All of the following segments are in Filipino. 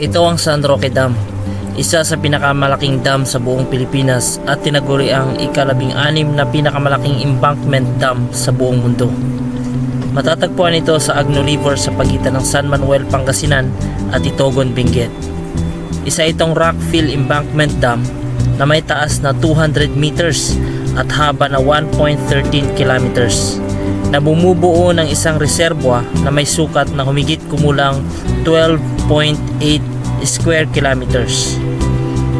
Ito ang San Roque Dam, isa sa pinakamalaking dam sa buong Pilipinas at tinaguri ang ikalabing anim na pinakamalaking embankment dam sa buong mundo. Matatagpuan ito sa Agno River sa pagitan ng San Manuel, Pangasinan at Itogon, Benguet. Isa itong rockfill embankment dam na may taas na 200 meters at haba na 1.13 kilometers na bumubuo ng isang reservoir na may sukat na humigit kumulang 12.8 square kilometers.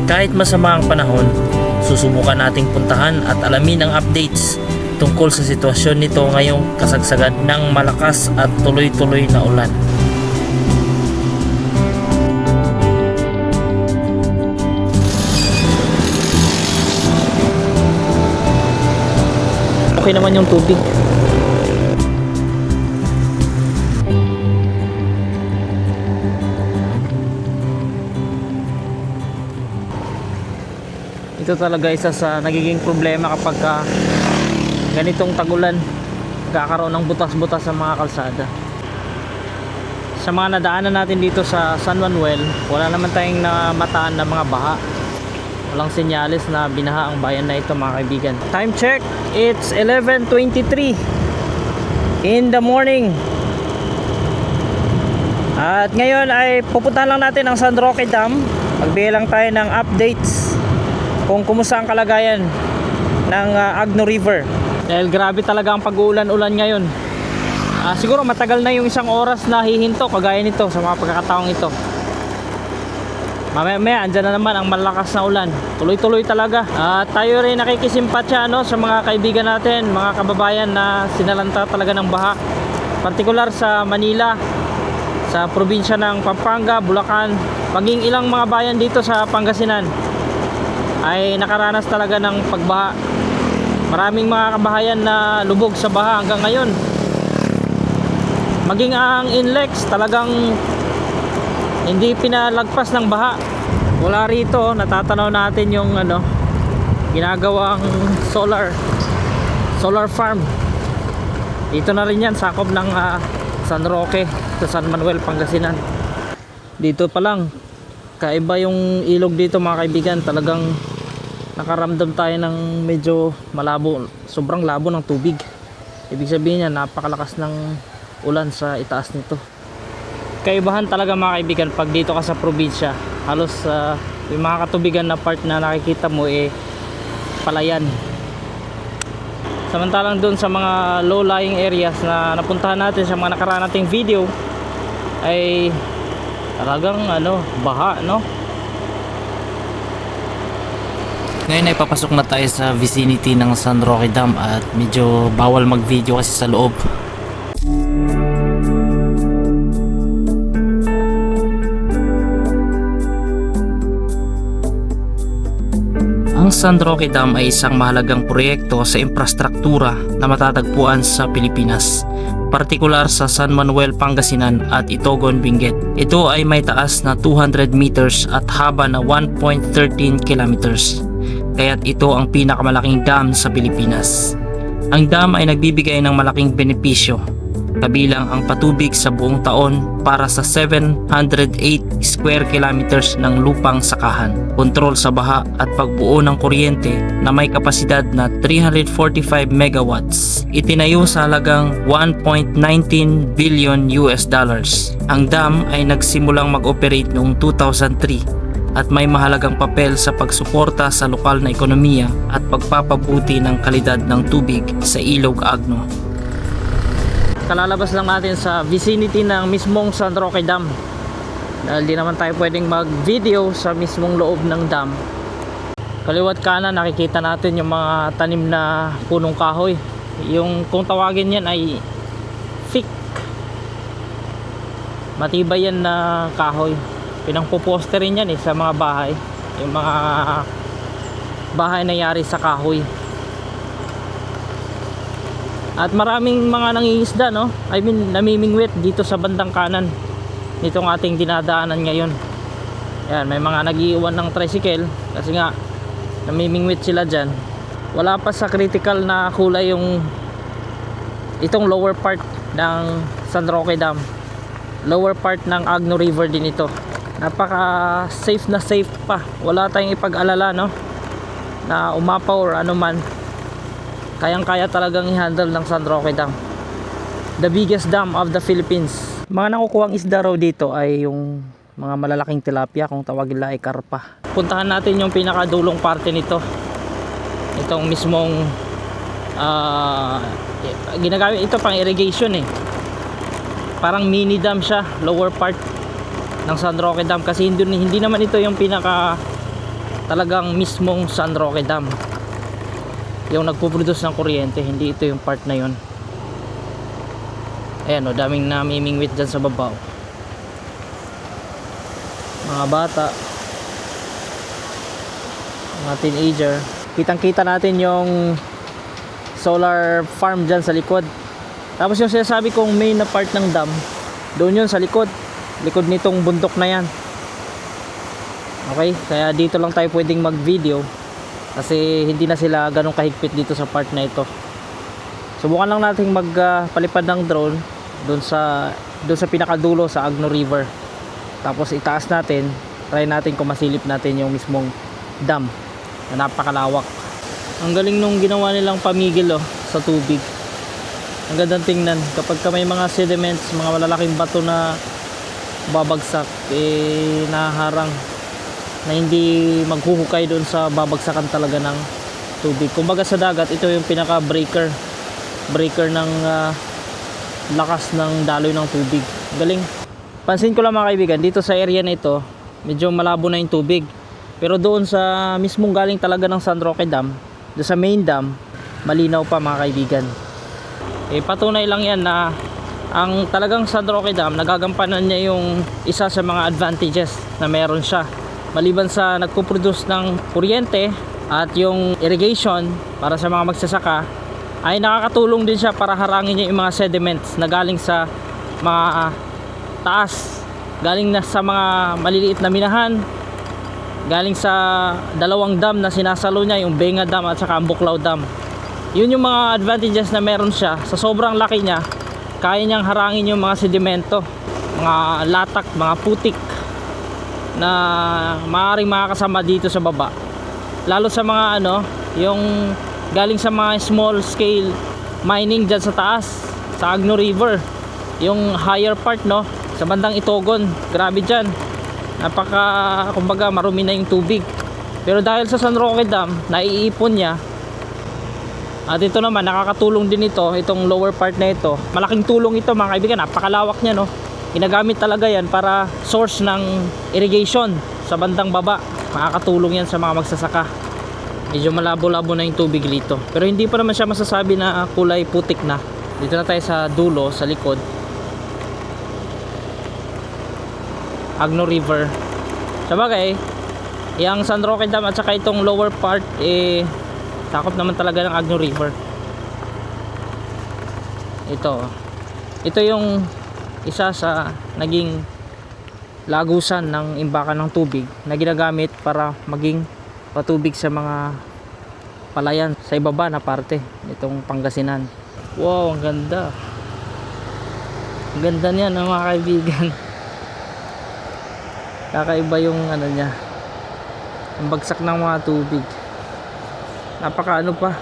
Kahit masama ang panahon, susubukan nating puntahan at alamin ang updates tungkol sa sitwasyon nito ngayong kasagsagan ng malakas at tuloy-tuloy na ulan. Okay naman yung tubig. Ito talaga isa sa nagiging problema kapag ka ganitong tagulan kakaroon ng butas-butas sa mga kalsada. Sa mga nadaanan natin dito sa San Manuel, wala naman tayong namataan na mga baha. Walang senyales na binaha ang bayan na ito mga kaibigan. Time check, it's 11.23 in the morning. At ngayon ay pupuntahan lang natin ang San Roque Dam. Magbigay lang tayo ng updates kung kumusta ang kalagayan ng uh, Agno River. Dahil grabe talaga ang pag-uulan-ulan ngayon. Ah, siguro matagal na yung isang oras na hihinto kagaya nito sa mga pagkakataong ito. Mamaya maya andyan na naman ang malakas na ulan. Tuloy-tuloy talaga. At tayo rin nakikisimpatya no, sa mga kaibigan natin, mga kababayan na sinalanta talaga ng baha. Partikular sa Manila, sa probinsya ng Pampanga, Bulacan, maging ilang mga bayan dito sa Pangasinan ay nakaranas talaga ng pagbaha. Maraming mga kabahayan na lubog sa baha hanggang ngayon. Maging ang Inlex talagang hindi pinalagpas ng baha. Wala rito, natatanaw natin yung ano ginagawang solar solar farm. Dito na rin yan, sakop ng ah, San Roque sa San Manuel, Pangasinan. Dito pa lang, kaiba yung ilog dito mga kaibigan talagang nakaramdam tayo ng medyo malabo sobrang labo ng tubig. Ibig sabihin niya napakalakas ng ulan sa itaas nito. Kaibahan talaga mga kaibigan pag dito ka sa probinsya. Halos uh, yung mga katubigan na part na nakikita mo eh palayan. Samantalang doon sa mga low lying areas na napuntahan natin sa mga nakaraan nating video ay talagang ano baha no ngayon ay papasok na tayo sa vicinity ng San Roque Dam at medyo bawal mag video kasi sa loob Ang San Roque Dam ay isang mahalagang proyekto sa infrastruktura na matatagpuan sa Pilipinas, partikular sa San Manuel, Pangasinan at Itogon, Benguet. Ito ay may taas na 200 meters at haba na 1.13 kilometers. Kaya't ito ang pinakamalaking dam sa Pilipinas. Ang dam ay nagbibigay ng malaking benepisyo kabilang ang patubig sa buong taon para sa 708 square kilometers ng lupang sakahan, kontrol sa baha at pagbuo ng kuryente na may kapasidad na 345 megawatts. Itinayo sa halagang 1.19 billion US dollars. Ang dam ay nagsimulang mag-operate noong 2003 at may mahalagang papel sa pagsuporta sa lokal na ekonomiya at pagpapabuti ng kalidad ng tubig sa Ilog Agno. Kalalabas lang natin sa vicinity ng mismong San Roque Dam. Dahil di naman tayo pwedeng mag video sa mismong loob ng dam. Kaliwat kanan nakikita natin yung mga tanim na punong kahoy. Yung kung tawagin yan ay thick matibay yan na kahoy pinangpoposte rin yan eh sa mga bahay. Yung mga bahay na yari sa kahoy. At maraming mga nangingisda no? I mean namimingwit dito sa bandang kanan. Nitong ating dinadaanan ngayon. Yan may mga nagiiwan ng tricycle kasi nga namimingwit sila dyan. Wala pa sa critical na kulay yung itong lower part ng San Roque Dam. Lower part ng Agno River din ito napaka safe na safe pa. Wala tayong ipag-alala no? Na umapaw or ano man. Kayang kaya talagang i-handle ng San Roque Dam. The biggest dam of the Philippines. Mga nakukuhang isda raw dito ay yung mga malalaking tilapia kung tawagin nila ay karpa. Puntahan natin yung pinakadulong parte nito. Itong mismong ah, ginagamit ito pang irrigation eh. Parang mini dam siya lower part ng San Roque Dam. Kasi hindi, hindi naman ito yung pinaka talagang mismong San Roque Dam. Yung nagpuproduce ng kuryente hindi ito yung part na yun. Ayan o daming namimingwit dyan sa babaw. Mga bata. Mga teenager. Kitang kita natin yung solar farm dyan sa likod. Tapos yung sinasabi kong main na part ng dam doon yun sa likod likod nitong bundok na yan. Okay kaya dito lang tayo pwedeng mag video kasi hindi na sila ganong kahigpit dito sa part na ito. Subukan lang natin magpalipad ng drone doon sa doon sa pinakadulo sa Agno River. Tapos itaas natin try natin kung masilip natin yung mismong dam na napakalawak. Ang galing nung ginawa nilang pamigil oh, sa tubig. Ang gandang tingnan kapag ka may mga sediments mga malalaking bato na babagsak eh naharang na hindi maghuhukay doon sa babagsakan talaga ng tubig. Kumbaga sa dagat ito yung pinaka breaker breaker ng ah, lakas ng daloy ng tubig. Galing. Pansin ko lang mga kaibigan dito sa area na ito medyo malabo na yung tubig. Pero doon sa mismong galing talaga ng San Roque Dam doon sa main dam malinaw pa mga kaibigan. Eh patunay lang yan na ang talagang San Roque Dam nagagampanan niya yung isa sa mga advantages na meron siya. Maliban sa nagpo-produce ng kuryente at yung irrigation para sa mga magsasaka ay nakakatulong din siya para harangin niya yung mga sediments na galing sa mga taas. Galing na sa mga maliliit na minahan galing sa dalawang dam na sinasalo niya yung Benga Dam at saka ang Buklaw Dam. Yun yung mga advantages na meron siya. Sa sobrang laki niya kaya niyang harangin yung mga sedimento mga latak, mga putik na maaaring makakasama dito sa baba. Lalo sa mga ano yung galing sa mga small scale mining dyan sa taas sa Agno River. Yung higher part no sa bandang Itogon grabe dyan. Napaka kumbaga marumi na yung tubig. Pero dahil sa San Roque Dam naiipon niya at ito naman nakakatulong din ito itong lower part na ito. Malaking tulong ito mga kaibigan napakalawak niya no? Ginagamit talaga yan para source ng irrigation sa bandang baba. Makakatulong yan sa mga magsasaka. Medyo malabo-labo na yung tubig dito. Pero hindi pa naman siya masasabi na kulay putik na. Dito na tayo sa dulo sa likod. Agno River. Sa bagay yung San Roque Dam at saka itong lower part eh sakop naman talaga ng Agno River. Ito ito yung isa sa naging lagusan ng imbakan ng tubig na ginagamit para maging patubig sa mga palayan sa ibaba na parte nitong Pangasinan. Wow ang ganda. Ang ganda niyan ng mga kaibigan? Kakaiba yung ano niya ang bagsak ng mga tubig napaka ano pa.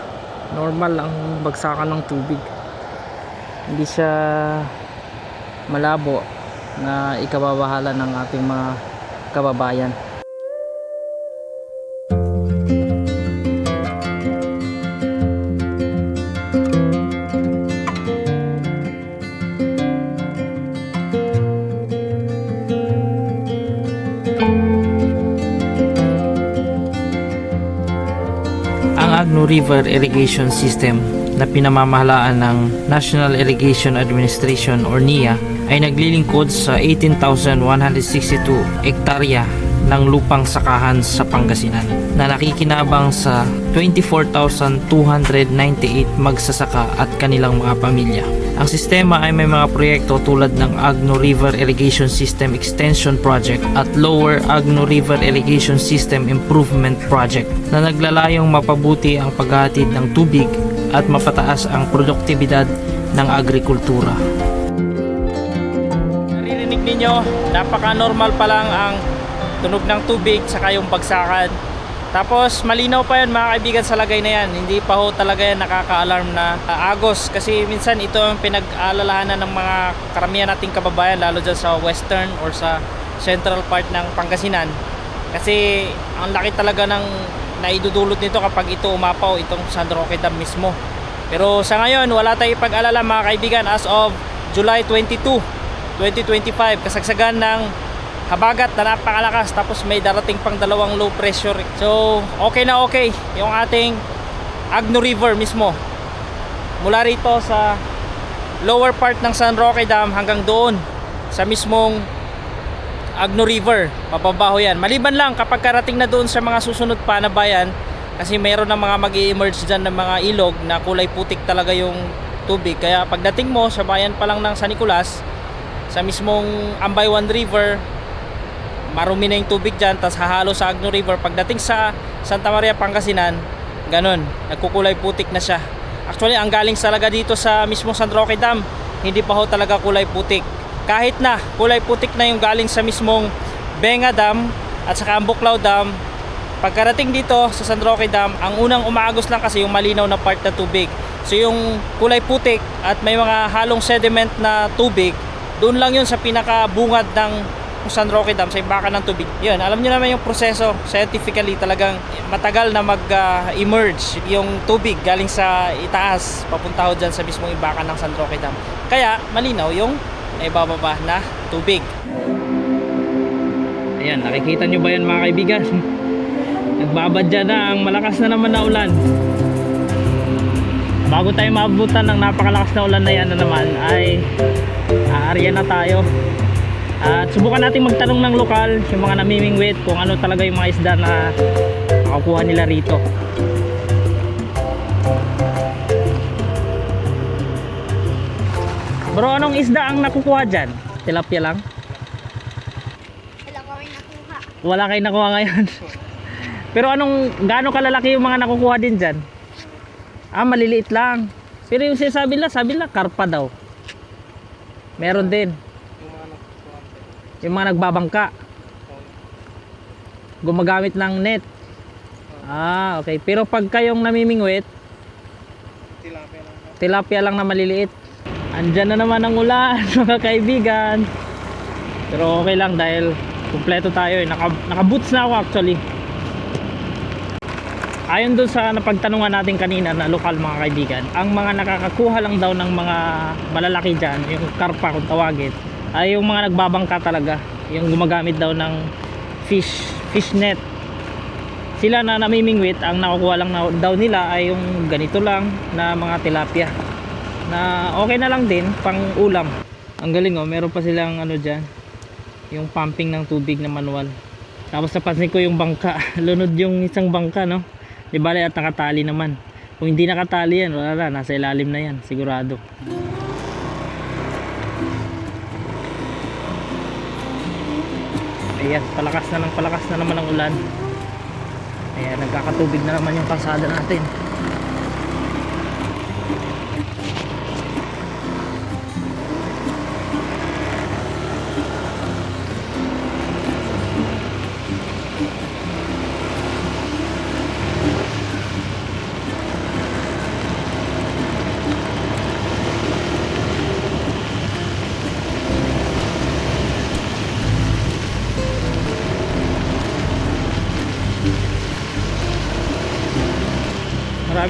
Normal ang bagsakan ng tubig. Hindi siya malabo na ikababahala ng ating mga kababayan River Irrigation System na pinamamahalaan ng National Irrigation Administration or NIA ay naglilingkod sa 18,162 ektarya ng lupang sakahan sa Pangasinan na nakikinabang sa 24,298 magsasaka at kanilang mga pamilya. Ang sistema ay may mga proyekto tulad ng Agno River Irrigation System Extension Project at Lower Agno River Irrigation System Improvement Project na naglalayong mapabuti ang paghatid ng tubig at mapataas ang produktibidad ng agrikultura. Naririnig ninyo nyo, napaka-normal pa lang ang tunog ng tubig saka yung bagsakan. Tapos malinaw pa yan mga kaibigan sa lagay na yan. Hindi pa ho talaga yan nakaka-alarm na ah, agos. Kasi minsan ito ang pinag-aalalahanan ng mga karamihan nating kababayan lalo dyan sa western or sa central part ng Pangasinan. Kasi ang laki talaga ng naidudulot nito kapag ito umapaw itong San Roque Dam mismo. Pero sa ngayon wala tayong ipag-alala mga kaibigan as of July 22, 2025 kasagsagan ng habagat na napakalakas tapos may darating pang dalawang low pressure. So okay na okay yung ating Agno River mismo. Mula rito sa lower part ng San Roque Dam hanggang doon sa mismong Agno River. Mababaho yan. Maliban lang kapag karating na doon sa mga susunod pa na bayan kasi mayroon ng mga mag emerge dyan ng mga ilog na kulay putik talaga yung tubig. Kaya pagdating mo sa bayan pa lang ng San Nicolas sa mismong Ambaywan River marumi na yung tubig dyan tapos hahalo sa Agno River. Pagdating sa Santa Maria Pangasinan ganun. Nagkukulay putik na siya. Actually ang galing talaga dito sa mismong San Roque Dam hindi pa ho talaga kulay putik. Kahit na kulay putik na yung galing sa mismong Benga Dam at saka ang Buklaw Dam pagkarating dito sa San Roque Dam ang unang umaagos lang kasi yung malinaw na part na tubig. So yung kulay putik at may mga halong sediment na tubig doon lang yun sa pinakabungad ng San Roque Dam sa imbakan ng tubig. Yun, alam niyo naman yung proseso scientifically talagang matagal na mag-emerge yung tubig galing sa itaas papunta ho dyan sa mismong imbakan ng San Roque Dam. Kaya malinaw yung naibababa na tubig. Ayan, nakikita nyo ba yan mga kaibigan? Nagbabadya na ang malakas na naman na ulan. Bago tayo maabutan ng napakalakas na ulan na yan na naman ay aarya na tayo. At subukan natin magtanong ng lokal, yung mga namimingwit, kung ano talaga yung mga isda na makakuha nila rito. Bro, anong isda ang nakukuha dyan? Tilapia lang? Wala kami nakuha. Wala kayo nakuha ngayon. Pero anong, gaano kalalaki yung mga nakukuha din dyan? Ah, maliliit lang. Pero yung sinasabi nila, sabi nila, karpa daw. Meron din. Yung mga nagbabangka. Gumagamit ng net. Ah, okay. Pero pag kayong namimingwit, tilapia lang na maliliit. Andyan na naman ang ulan, mga kaibigan. Pero okay lang dahil kumpleto tayo eh. Naka, naka-boots na ako actually. Ayon doon sa napagtanungan natin kanina na lokal mga kaibigan, ang mga nakakakuha lang daw ng mga malalaki dyan, yung karpa kung tawagin, ay yung mga nagbabangka talaga. Yung gumagamit daw ng fish, fish net. Sila na namimingwit, ang nakukuha lang na, daw nila ay yung ganito lang na mga tilapia. Na okay na lang din, pang ulam. Ang galing oh, meron pa silang ano dyan, yung pumping ng tubig na manual. Tapos napansin ko yung bangka, lunod yung isang bangka no. Di bale at nakatali naman. Kung hindi nakatali yan, wala na, nasa ilalim na yan, sigurado. Ayan, palakas na ng palakas na naman ang ulan. Ayan, nagkakatubig na naman yung kalsada natin.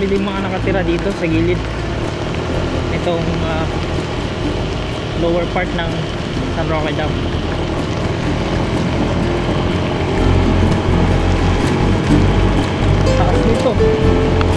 Marami din mga nakatira dito sa gilid. Itong ah, lower part ng San Roque Dam. Taas nito.